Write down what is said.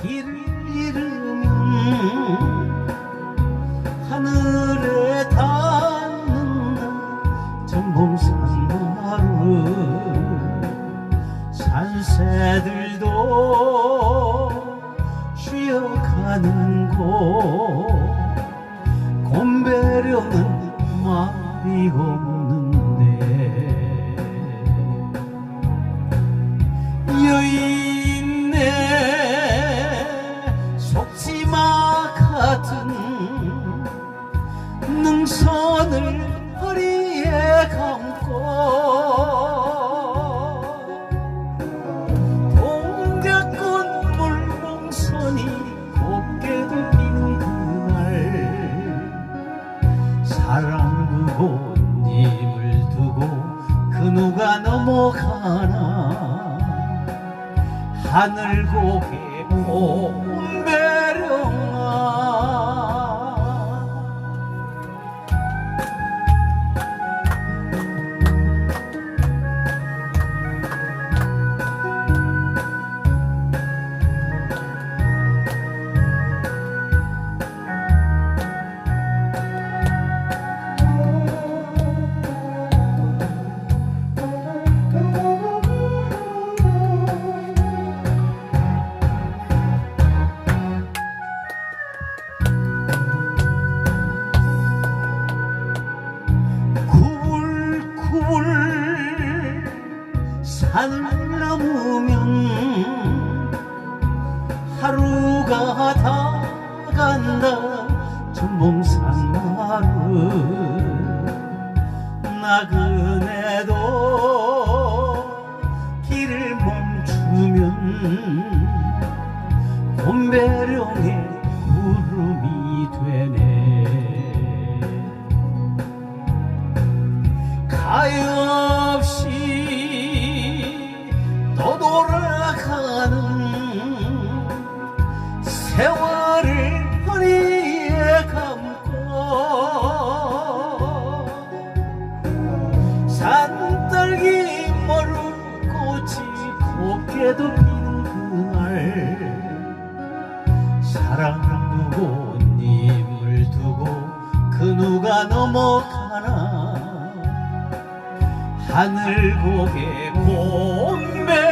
길을 잃으면 하늘에 닿는다 전봉산 마루 산새들도 쉬어가는 곳 곰배령은 말이 없 능선을 허리에 감고 동작꾼 물봉선이 곱게도 피는 그날 사랑 두고 님을 두고 그 누가 넘어가나 하늘 고개 봄배 산을 넘으면 하루가 다 간다. 전봉산 마루 나그 누가 넘어가나? 하늘 고개 곰배